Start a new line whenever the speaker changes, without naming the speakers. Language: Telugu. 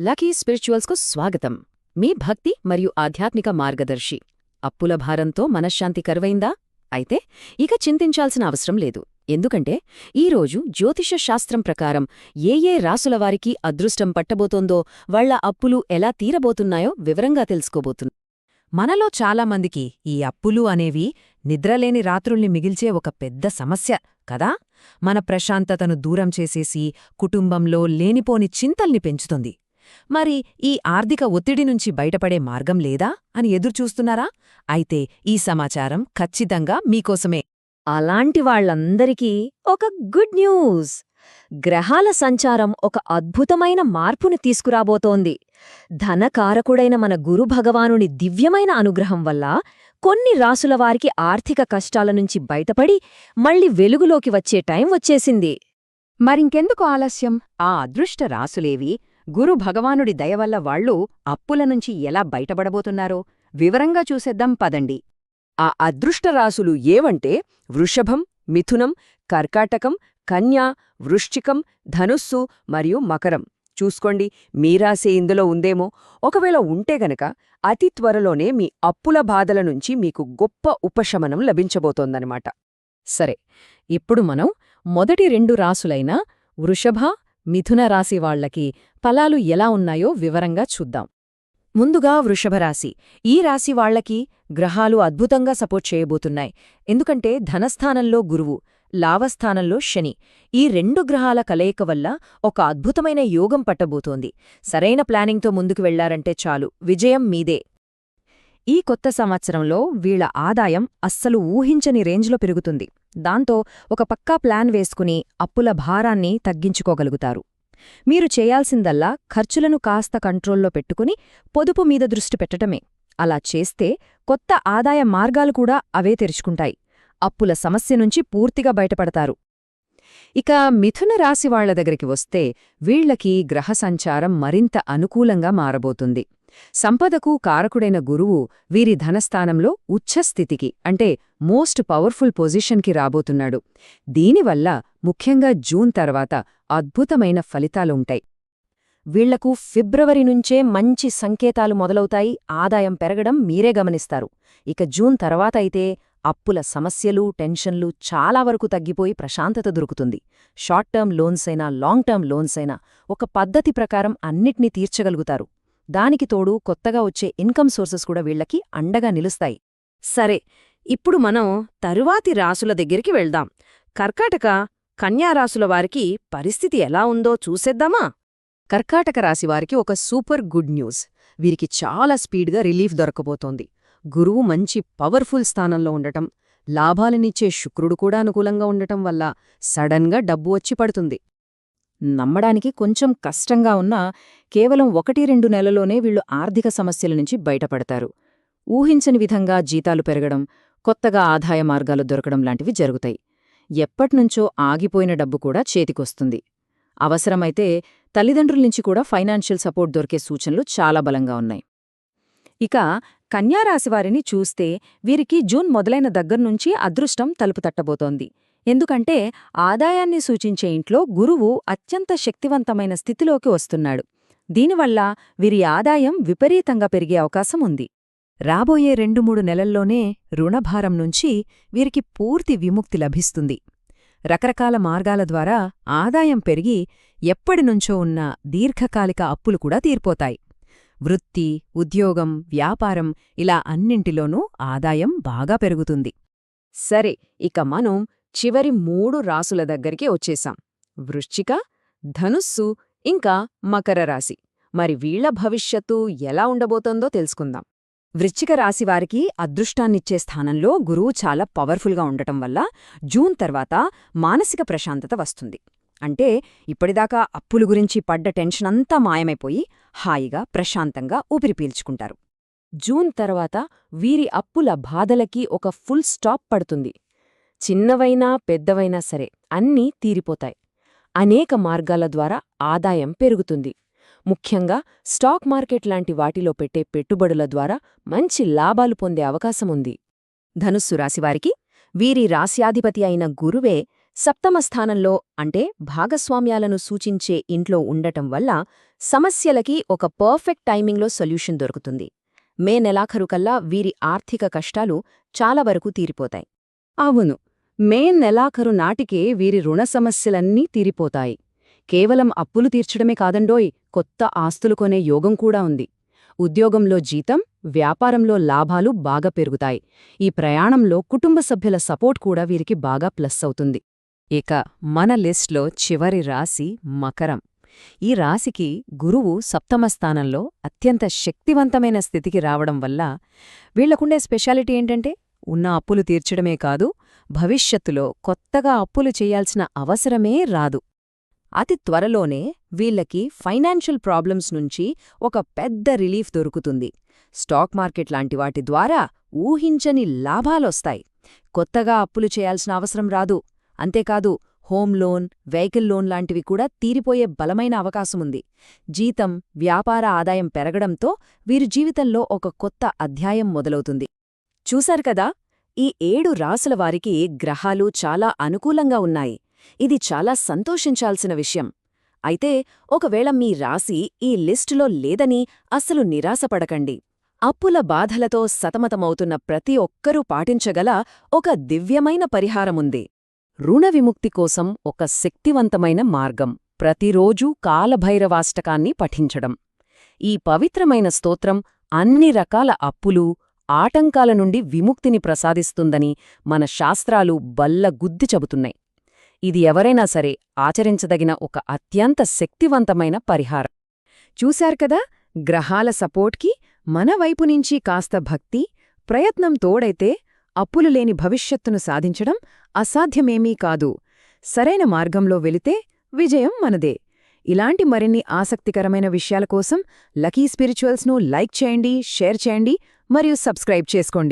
లకీ స్పిరిచువల్స్కు స్వాగతం. మీ భక్తి మరియు ఆధ్యాత్మిక మార్గదర్శి. అప్పుల భారంతో మనశ్శాంతి కరువైందా? అయితే ఇక చింతించాల్సిన అవసరం లేదు. ఎందుకంటే ఈరోజు జ్యోతిష శాస్త్రం ప్రకారం ఏ ఏ రాసులవారికి అదృష్టం పట్టబోతోందో వాళ్ళ అప్పులు ఎలా తీరబోతున్నాయో వివరంగా తెలుసుకోబోతున్నా
మనలో చాలామందికి ఈ అప్పులు అనేవి నిద్రలేని రాత్రుల్ని మిగిల్చే ఒక పెద్ద సమస్య కదా? మన ప్రశాంతతను దూరం చేసేసి కుటుంబంలో లేనిపోని చింతల్ని పెంచుతుంది. మరి ఈ ఆర్థిక ఒత్తిడి నుంచి బయటపడే మార్గం లేదా అని ఎదురుచూస్తున్నారా? అయితే ఈ సమాచారం ఖచ్చితంగా మీకోసమే.
అలాంటి వాళ్ళందరికీ ఒక గుడ్ న్యూస్. గ్రహాల సంచారం ఒక అద్భుతమైన మార్పుని తీసుకురాబోతోంది. ధనకారకుడైన మన గురు భగవానుని దివ్యమైన అనుగ్రహం వల్ల కొన్ని రాసుల వారికి ఆర్థిక కష్టాల నుంచి బయటపడి మళ్ళీ వెలుగులోకి వచ్చే టైం వచ్చేసింది.
మరింకెందుకు ఆలస్యం? ఆ అదృష్ట రాసులేవి గురు భగవానుడి దయవల్ల వాళ్ళు అప్పుల నుంచి ఎలా బయటపడబోతున్నారో వివరంగా చూసేద్దాం పదండి.
ఆ అదృష్టరాశులు ఏవంటే వృషభం మిథునం కర్కాటకం కన్యా వృశ్చికం ధనుస్సు మరియు మకరం. చూసుకోండి మీరాసే ఇందులో ఉందేమో? ఒకవేళ ఉంటే గనక అతి త్వరలోనే మీ అప్పుల బాధల నుంచి మీకు గొప్ప ఉపశమనం లభించబోతోందనమాట.
సరే ఇప్పుడు మనం మొదటి రెండు రాసులైన వృషభ మిథున రాశి వాళ్ళకి ఫలాలు ఎలా ఉన్నాయో వివరంగా చూద్దాం.
ముందుగా వృషభరాశి. ఈ రాశి వాళ్ళకి గ్రహాలు అద్భుతంగా సపోర్ట్ చేయబోతున్నాయి. ఎందుకంటే ధనస్థానంలో గురువు లావస్థానంలో శని. ఈ రెండు గ్రహాల కలయిక వల్ల ఒక అద్భుతమైన యోగం పట్టబోతోంది. సరైన ప్లానింగ్తో ముందుకు వెళ్ళారంటే చాలు. విజయం మీదే. ఈ కొత్త సంవత్సరంలో వీళ్ళ ఆదాయం అస్సలు ఊహించని రేంజ్లో పెరుగుతుంది. దాంతో ఒక పక్కా ప్లాన్ వేసుకుని అప్పుల భారాన్ని తగ్గించుకోగలుగుతారు. మీరు చేయాల్సిందల్లా ఖర్చులను కాస్త కంట్రోల్లో పెట్టుకుని పొదుపు మీద దృష్టి పెట్టటమే. అలా చేస్తే కొత్త ఆదాయ మార్గాలు కూడా అవే తెరుచుకుంటాయి. అప్పుల సమస్య నుంచి పూర్తిగా బయటపడతారు. ఇక మిథున రాశి వాళ్ళ దగ్గరికి వస్తే వీళ్ళకి గ్రహ సంచారం మరింత అనుకూలంగా మారబోతుంది. సంపదకు కారకుడైన గురువు వీరి ధనస్థానంలో ఉచ్ఛస్థితికి అంటే మోస్ట్ పవర్ఫుల్ పొజిషన్కి రాబోతున్నాడు. దీనివల్ల ముఖ్యంగా జూన్ తర్వాత అద్భుతమైన ఫలితాలుంటాయి వీళ్ళకు ఫిబ్రవరి నుంచే మంచి సంకేతాలు మొదలవుతాయి. ఆదాయం పెరగడం మీరే గమనిస్తారు. ఇక జూన్ తర్వాత అయితే అప్పుల సమస్యలు టెన్షన్లు చాలా వరకు తగ్గిపోయి ప్రశాంతత దొరుకుతుంది. షార్ట్ టర్మ్ లోన్స్ అయినా లాంగ్ టర్మ్ లోన్స్ అయినా ఒక పద్ధతి ప్రకారం అన్నిటినీ తీర్చగలుగుతారు. దానికి తోడు కొత్తగా వచ్చే ఇన్కమ్ సోర్సెస్ కూడా వీళ్ళకి అండగా నిలుస్తాయి.
సరే ఇప్పుడు మనం తరువాతి రాసుల దగ్గరికి వెళ్దాం. కర్కాటక కన్యారాశుల వారికి పరిస్థితి ఎలా ఉందో చూసేద్దామా?
కర్కాటక రాశివారికి ఒక సూపర్ గుడ్ న్యూస్. వీరికి చాలా స్పీడ్గా రిలీఫ్ దొరకబోతోంది. గురువు మంచి పవర్ఫుల్ స్థానంలో ఉండటం లాభాలనిచ్చే శుక్రుడు కూడా అనుకూలంగా ఉండటం వల్ల సడన్గా డబ్బు వచ్చి పడుతుంది.
నమ్మడానికి కొంచెం కష్టంగా ఉన్నా కేవలం ఒకటి రెండు నెలలోనే వీళ్ళు ఆర్థిక సమస్యల నుంచి బయటపడతారు. ఊహించని విధంగా జీతాలు పెరగడం కొత్తగా ఆదాయ మార్గాలు దొరకడం లాంటివి జరుగుతాయి. ఎప్పట్నుంచో ఆగిపోయిన డబ్బు కూడా చేతికొస్తుంది. అవసరమైతే తల్లిదండ్రుల నుంచి కూడా ఫైనాన్షియల్ సపోర్ట్ దొరికే సూచనలు చాలా బలంగా ఉన్నాయి. ఇక కన్యారాశివారిని చూస్తే వీరికి జూన్ మొదలైన దగ్గర్నుంచి అదృష్టం తలుపు తట్టబోతోంది. ఎందుకంటే ఆదాయాన్ని సూచించే ఇంట్లో గురువు అత్యంత శక్తివంతమైన స్థితిలోకి వస్తున్నాడు. దీనివల్ల వీరి ఆదాయం విపరీతంగా పెరిగే అవకాశం ఉంది. రాబోయే రెండు మూడు నెలల్లోనే రుణభారం నుంచి వీరికి పూర్తి విముక్తి లభిస్తుంది. రకరకాల మార్గాల ద్వారా ఆదాయం పెరిగి ఎప్పటినుంచో ఉన్న దీర్ఘకాలిక అప్పులు కూడా తీర్పోతాయి. వృత్తి ఉద్యోగం వ్యాపారం ఇలా అన్నింటిలోనూ ఆదాయం బాగా పెరుగుతుంది.
సరే ఇక మనం చివరి మూడు రాసుల దగ్గరికి వచ్చేశాం. వృశ్చిక ధనుస్సు ఇంకా మకర రాశి. మరి వీళ్ళ భవిష్యత్తు ఎలా ఉండబోతోందో తెలుసుకుందాం.
వృశ్చిక రాశివారికి అదృష్టాన్నిచ్చే స్థానంలో గురువు చాలా పవర్ఫుల్గా ఉండటం వల్ల జూన్ తర్వాత మానసిక ప్రశాంతత వస్తుంది. అంటే ఇప్పటిదాకా అప్పుల గురించి పడ్డ టెన్షన్ అంతా మాయమైపోయి హాయిగా ప్రశాంతంగా ఊపిరి పీల్చుకుంటారు.
జూన్ తర్వాత వీరి అప్పుల బాధలకి ఒక ఫుల్ స్టాప్ పడుతుంది. చిన్నవైనా పెద్దవైనా సరే అన్నీ తీరిపోతాయి. అనేక మార్గాల ద్వారా ఆదాయం పెరుగుతుంది. ముఖ్యంగా స్టాక్ మార్కెట్ లాంటి వాటిలో పెట్టే పెట్టుబడుల ద్వారా మంచి లాభాలు పొందే అవకాశముంది.
ధనుస్సు రాశివారికి వీరి రాశ్యాధిపతి అయిన గురువే
సప్తమ స్థానంలో అంటే భాగస్వామ్యాలను సూచించే ఇంట్లో ఉండటం వల్ల సమస్యలకి ఒక పర్ఫెక్ట్ టైమింగ్లో సొల్యూషన్ దొరుకుతుంది. మే నెలాఖరుకల్లా వీరి ఆర్థిక కష్టాలు చాలా వరకు తీరిపోతాయి.
అవును మే నెలాఖరు నాటికే వీరి రుణ సమస్యలన్నీ తీరిపోతాయి. కేవలం అప్పులు తీర్చడమే కాదండోయ్ కొత్త ఆస్తులు కొనే యోగం కూడా ఉంది. ఉద్యోగంలో జీతం వ్యాపారంలో లాభాలు బాగా పెరుగుతాయి. ఈ ప్రయాణంలో కుటుంబ సభ్యుల సపోర్ట్ కూడా వీరికి బాగా ప్లస్ అవుతుంది.
ఇక మన లిస్ట్లో చివరి రాశి మకరం. ఈ రాశికి గురువు సప్తమ స్థానంలో అత్యంత శక్తివంతమైన స్థితికి రావడం వల్ల వీళ్ళకుండే స్పెషాలిటీ ఏంటంటే ఉన్న అప్పులు తీర్చడమే కాదు భవిష్యత్తులో కొత్తగా అప్పులు చేయాల్సిన అవసరమే రాదు.
అతి త్వరలోనే వీళ్ళకి ఫైనాన్షియల్ ప్రాబ్లమ్స్ నుంచి ఒక పెద్ద రిలీఫ్ దొరుకుతుంది. స్టాక్ మార్కెట్ లాంటి వాటి ద్వారా ఊహించని లాభాలొస్తాయి. కొత్తగా అప్పులు చేయాల్సిన అవసరం రాదు. అంతేకాదు హోమ్ లోన్ వెహికల్ లోన్ లాంటివి కూడా తీరిపోయే బలమైన అవకాశముంది. జీతం వ్యాపార ఆదాయం పెరగడంతో వీరి జీవితంలో ఒక కొత్త అధ్యాయం మొదలవుతుంది. చూశారు కదా ఈ ఏడు రాసుల వారికి గ్రహాలు చాలా అనుకూలంగా ఉన్నాయి. ఇది చాలా సంతోషించాల్సిన విషయం. అయితే ఒకవేళ మీ రాశి ఈ లిస్టులో లేదని అస్సలు నిరాశపడకండి. అప్పుల బాధలతో సతమతమవుతున్న ప్రతి ఒక్కరూ పాటించగల ఒక దివ్యమైన పరిహారముంది. రుణ విముక్తి కోసం ఒక శక్తివంతమైన మార్గం. ప్రతిరోజూ కాలభైరవాష్టకాన్ని పఠించడం. ఈ పవిత్రమైన స్తోత్రం అన్ని రకాల అప్పులు ఆటంకాల నుండి విముక్తిని ప్రసాదిస్తుందని మన శాస్త్రాలు బల్లగుద్ది చెబుతున్నాయి. ఇది ఎవరైనా సరే ఆచరించదగిన ఒక అత్యంత శక్తివంతమైన పరిహారం. చూశారు కదా? గ్రహాల సపోర్ట్కి మన వైపు నుంచి కాస్త భక్తి ప్రయత్నం తోడైతే అప్పులు లేని భవిష్యత్తును సాధించడం అసాధ్యమేమీ కాదు. సరైన మార్గంలో వెళితే విజయం మనదే. ఇలాంటి మరిన్ని ఆసక్తికరమైన విషయాల కోసం లకీ స్పిరిచువల్స్ను లైక్ చేయండి షేర్ చేయండి మరియు సబ్స్క్రైబ్ చేసుకోండి.